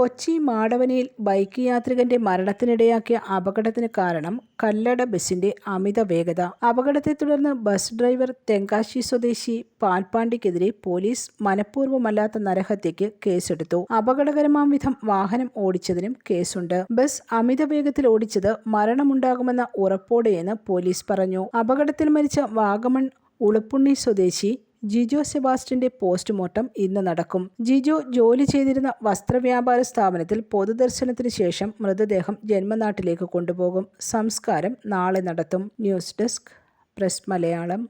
Kochi മാടവനിയിൽ bike യാത്രികന്റെ മരണത്തിനിടയാക്കിയ അപകടത്തിന് കാരണം കല്ലട ബസിന്റെ അമിത വേഗത. അപകടത്തെ തുടർന്ന് ബസ് ഡ്രൈവർ തെങ്കാശി സ്വദേശി പാൽപ്പാണ്ടിക്കെതിരെ പോലീസ് മനഃപൂർവമല്ലാത്ത നരഹത്യക്ക് കേസെടുത്തു. അപകടകരമാം വിധം വാഹനം ഓടിച്ചതിനും കേസുണ്ട്. ബസ് അമിത വേഗത്തിൽ ഓടിച്ചത് മരണമുണ്ടാകുമെന്ന ഉറപ്പോടെയെന്ന് പോലീസ് പറഞ്ഞു. അപകടത്തിൽ മരിച്ച വാഗമൺ ഉളുപ്പുണ്ണി സ്വദേശി ജിജോ സെബാസ്റ്റിന്റെ പോസ്റ്റ്മോർട്ടം ഇന്ന് നടക്കും. ജിജോ ജോലി ചെയ്തിരുന്ന വസ്ത്രവ്യാപാര സ്ഥാപനത്തിൽ പൊതുദർശനത്തിന് ശേഷം മൃതദേഹം ജന്മനാട്ടിലേക്ക് കൊണ്ടുപോകും. സംസ്കാരം നാളെ നടത്തും. News desk press Malayalam.